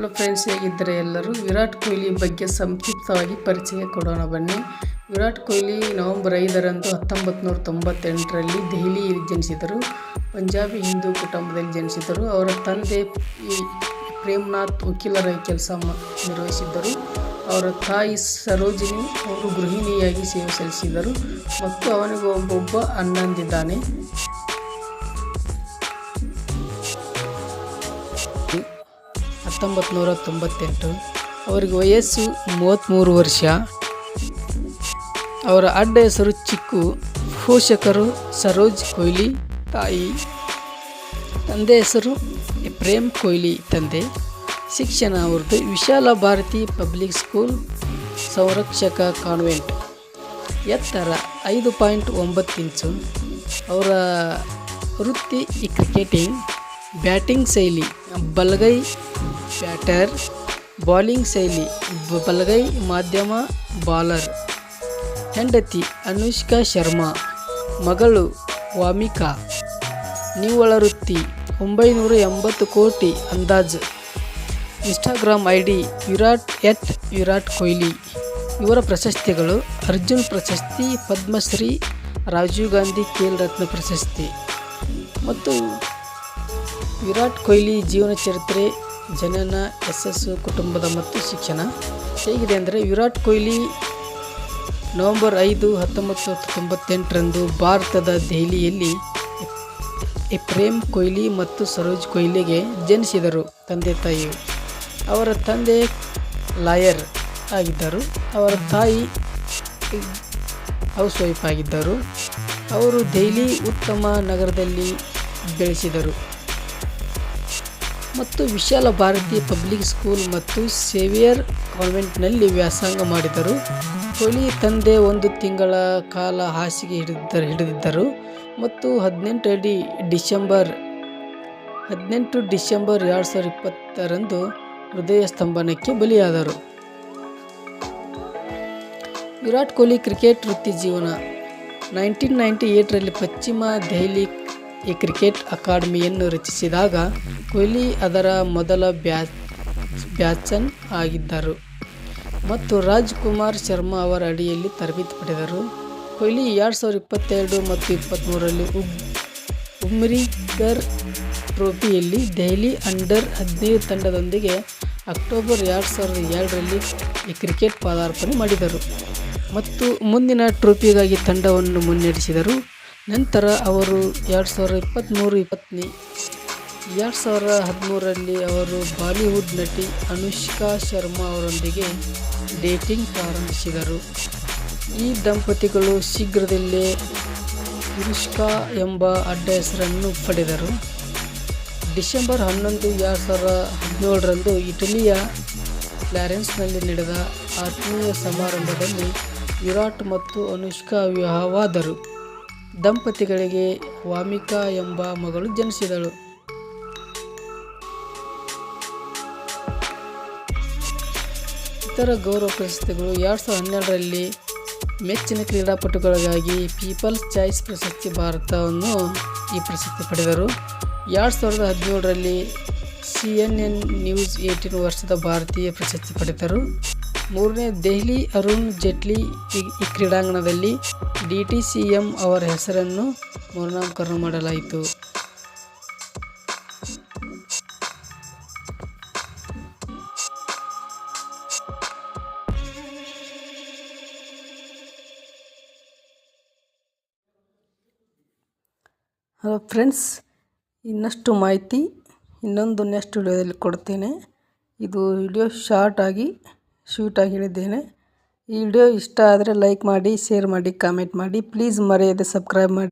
Hello friends ಹೇಗಿದ್ದರೆ ಎಲ್ಲರೂ ವಿರಾಟ್ ಕೊಹ್ಲಿ ಬಗ್ಗೆ ಸಂಕ್ಷಿಪ್ತವಾಗಿ ಪರಿಚಯ ಕೊಡೋಣ ಬನ್ನಿ. ವಿರಾಟ್ ಕೊಹ್ಲಿ ನವೆಂಬರ್ ಐದರಂದು ಹತ್ತೊಂಬತ್ತು ನೂರ ತೊಂಬತ್ತೆಂಟರಲ್ಲಿ ದೆಹಲಿಯಲ್ಲಿ ಜನಿಸಿದರು. ಪಂಜಾಬಿ ಹಿಂದೂ ಕುಟುಂಬದಲ್ಲಿ ಜನಿಸಿದರು. ಅವರ ತಂದೆ ಪ್ರೇಮ್ನಾಥ್ ವಕೀಲರಾಗಿ ಕೆಲಸ ನಿರ್ವಹಿಸಿದ್ದರು. ಅವರ ತಾಯಿ ಸರೋಜಿನಿ ಅವರು ಗೃಹಿಣಿಯಾಗಿ ಸೇವೆ ಸಲ್ಲಿಸಿದರು. ಮತ್ತು ಅವನಿಗೆ ಒಬ್ಬೊಬ್ಬ ಅಣ್ಣಂದಿದ್ದಾನೆ. ಹತ್ತೊಂಬತ್ತು ನೂರ ತೊಂಬತ್ತೆಂಟು ಅವರಿಗೆ ವಯಸ್ಸು ಮೂವತ್ತ್ಮೂರು ವರ್ಷ. ಅವರ ಅಡ್ಡ ಹೆಸರು ಚಿಕ್ಕು, ಪೋಷಕರು ಸರೋಜ್ ಕೊಹ್ಲಿ ತಾಯಿ. ತಂದೆ ಹೆಸರು ಪ್ರೇಮ್ ಕೊಹ್ಲಿ ತಂದೆ. ಶಿಕ್ಷಣ ಅವ್ರದ್ದು ವಿಶಾಲ ಭಾರತಿ ಪಬ್ಲಿಕ್ ಸ್ಕೂಲ್ ಸಂರಕ್ಷಕ ಕಾನ್ವೆಂಟ್. ಎತ್ತರ ಐದು ಪಾಯಿಂಟ್ ಒಂಬತ್ತು ಇಂಚು. ಅವರ ವೃತ್ತಿ ಕ್ರಿಕೆಟಿಂಗ್, ಬ್ಯಾಟಿಂಗ್ ಶೈಲಿ, ಬಲಗೈ ಬ್ಯಾಟರ್ ಬೌಲಿಂಗ್ ಶೈಲಿ ಬಲಗೈ ಮಾಧ್ಯಮ ಬಾಲರ್ ಹೆಂಡತಿ ಅನುಷ್ಕಾ ಶರ್ಮಾ, ಮಗಳು ವಾಮಿಕಾ ನಿವ್ವಳ ವೃತ್ತಿ ಒಂಬೈನೂರ ಎಂಬತ್ತು ಕೋಟಿ ಅಂದಾಜು. Instagram I D Virat at Virat Kohli. ಇವರ ಪ್ರಶಸ್ತಿಗಳು ಅರ್ಜುನ್ ಪ್ರಶಸ್ತಿ, ಪದ್ಮಶ್ರೀ, ರಾಜೀವ್ ಗಾಂಧಿ ಖೇಲ್ ರತ್ನ ಪ್ರಶಸ್ತಿ. ಮತ್ತು ವಿರಾಟ್ ಕೊಹ್ಲಿ ಜೀವನ ಚರಿತ್ರೆ ಜನನ, ಯಶಸ್ಸು, ಕುಟುಂಬದ ಮತ್ತು ಶಿಕ್ಷಣ. ಹೇಗಿದೆ ಅಂದರೆ ವಿರಾಟ್ ಕೊಹ್ಲಿ ನವೆಂಬರ್ ಐದು, ಹತ್ತೊಂಬತ್ತು ತೊಂಬತ್ತೆಂಟರಂದು ಭಾರತದ ದೆಹಲಿಯಲ್ಲಿ ಪ್ರೇಮ್ ಕೊಹ್ಲಿ ಮತ್ತು ಸರೋಜ್ ಕೊಹ್ಲಿಗೆ ಜನಿಸಿದರು ತಂದೆ ತಾಯಿ. ಅವರ ತಂದೆ ಲಾಯರ್ ಆಗಿದ್ದರು. ಅವರ ತಾಯಿ ಹೌಸ್ ವೈಫ್ ಆಗಿದ್ದರು. ಅವರು ದೆಹಲಿ ಉತ್ತಮ ನಗರದಲ್ಲಿ ಬೆಳೆಸಿದರು. ಮತ್ತು ವಿಶಾಲ ಭಾರತೀಯ ಪಬ್ಲಿಕ್ ಸ್ಕೂಲ್ ಮತ್ತು ಸೇವಿಯರ್ ಕಾನ್ವೆಂಟ್ನಲ್ಲಿ ವ್ಯಾಸಂಗ ಮಾಡಿದರು. ಕೊಹ್ಲಿ ತಂದೆ ಒಂದು ತಿಂಗಳ ಕಾಲ ಹಾಸಿಗೆ ಹಿಡಿದ ಹಿಡಿದಿದ್ದರು ಮತ್ತು ಹದಿನೆಂಟು ಅಡಿ ಡಿಸೆಂಬರ್ ಹದಿನೆಂಟು ಡಿಸೆಂಬರ್ ಎರಡು ಸಾವಿರದ ಇಪ್ಪತ್ತರಂದು ಹೃದಯ ಸ್ತಂಭನಕ್ಕೆ ಬಲಿಯಾದರು. ವಿರಾಟ್ ಕೊಹ್ಲಿ ಕ್ರಿಕೆಟ್ ವೃತ್ತಿ ಜೀವನ ನೈನ್ಟೀನ್ ನೈಂಟಿ ಏಟ್ರಲ್ಲಿ ಪಶ್ಚಿಮ ದೆಹಲಿ ಈ ಕ್ರಿಕೆಟ್ ಅಕಾಡೆಮಿಯನ್ನು ರಚಿಸಿದಾಗ ಕೊಹ್ಲಿ ಅದರ ಮೊದಲ ಬ್ಯಾ ಬ್ಯಾಚನ್ ಆಗಿದ್ದರು. ಮತ್ತು ರಾಜ್ಕುಮಾರ್ ಶರ್ಮಾ ಅವರ ಅಡಿಯಲ್ಲಿ ತರಬೇತಿ ಪಡೆದರು. ಕೊಹ್ಲಿ ಎರಡು ಸಾವಿರದ ಇಪ್ಪತ್ತೆರಡು ಮತ್ತು ಇಪ್ಪತ್ತ್ಮೂರರಲ್ಲಿ ಉಬ್ ಉಮ್ರಿಗರ್ ಟ್ರೋಫಿಯಲ್ಲಿ ದೆಹಲಿ ಅಂಡರ್ ಹದಿನೈದು ತಂಡದೊಂದಿಗೆ ಅಕ್ಟೋಬರ್ ಎರಡು ಸಾವಿರದ ಎರಡರಲ್ಲಿ ಈ ಕ್ರಿಕೆಟ್ ಪದಾರ್ಪಣೆ ಮಾಡಿದರು. ಮತ್ತು ಮುಂದಿನ ಟ್ರೋಫಿಗಾಗಿ ತಂಡವನ್ನು ಮುನ್ನಡೆಸಿದರು. ನಂತರ ಅವರು ಎರಡು ಸಾವಿರದ ಇಪ್ಪತ್ತ್ಮೂರು ಇಪ್ಪತ್ತನೇ, ಎರಡು ಸಾವಿರದ ಹದಿಮೂರರಲ್ಲಿ ಅವರು ಬಾಲಿವುಡ್ ನಟಿ ಅನುಷ್ಕಾ ಶರ್ಮಾ ಅವರೊಂದಿಗೆ ಡೇಟಿಂಗ್ ಪ್ರಾರಂಭಿಸಿದರು. ಈ ದಂಪತಿಗಳು ಶೀಘ್ರದಲ್ಲೇ ಇರುಷ್ಕಾ ಎಂಬ ಅಡ್ಡ ಹೆಸರನ್ನು ಪಡೆದರು. ಡಿಸೆಂಬರ್ ಹನ್ನೊಂದು, ಎರಡು ಸಾವಿರದ ಹದಿನೇಳರಂದು ಇಟಲಿಯ ಫ್ಲಾರೆನ್ಸ್ನಲ್ಲಿ ನಡೆದ ಆತ್ಮೀಯ ಸಮಾರಂಭದಲ್ಲಿ ವಿರಾಟ್ ಮತ್ತು ಅನುಷ್ಕಾ ವಿವಾಹವಾದರು. ದಂಪತಿಗಳಿಗೆ ವಾಮಿಕಾ ಎಂಬ ಮಗಳು ಜನಿಸಿದಳು. ಇತರ ಗೌರವ ಪ್ರಶಸ್ತಿಗಳು ಎರಡು ಸಾವಿರದ ಹನ್ನೆರಡರಲ್ಲಿ ಮೆಚ್ಚಿನ ಕ್ರೀಡಾಪಟುಗಳಿಗಾಗಿ ಪೀಪಲ್ಸ್ ಚಾಯ್ಸ್ ಪ್ರಶಸ್ತಿ ಭಾರತವನ್ನು ಈ ಪ್ರಶಸ್ತಿ ಪಡೆದರು. ಎರಡು ಸಾವಿರದ ಹದಿನೇಳರಲ್ಲಿ C N N news eighteen ವರ್ಷದ ಭಾರತೀಯ ಪ್ರಶಸ್ತಿ ಪಡೆದರು. ಮೂರನೇ ದೆಹಲಿ ಅರುಣ್ ಜೇಟ್ಲಿ ಈ ಕ್ರೀಡಾಂಗಣದಲ್ಲಿ ಡಿ ಟಿ ಸಿ ಎಂ ಅವರ ಹೆಸರನ್ನು ಮರುನಾಮಕರಣ ಮಾಡಲಾಯಿತು. ಹಲೋ ಫ್ರೆಂಡ್ಸ್, ಇನ್ನಷ್ಟು ಮಾಹಿತಿ ಇನ್ನೊಂದು ನೆಕ್ಸ್ಟ್ ವಿಡಿಯೋದಲ್ಲಿ ಕೊಡ್ತೇನೆ. ಇದು ವಿಡಿಯೋ ಶಾರ್ಟ್ ಆಗಿ ಶೂಟಾಗಿ ಹೇಳಿದ್ದೇನೆ. ಈ ವಿಡಿಯೋ ಇಷ್ಟ ಆದರೆ ಲೈಕ್ ಮಾಡಿ, ಶೇರ್ ಮಾಡಿ ಕಾಮೆಂಟ್ ಮಾಡಿ. ಪ್ಲೀಸ್ ಮರೆಯದೆ ಸಬ್ಸ್ಕ್ರೈಬ್ ಮಾಡಿ.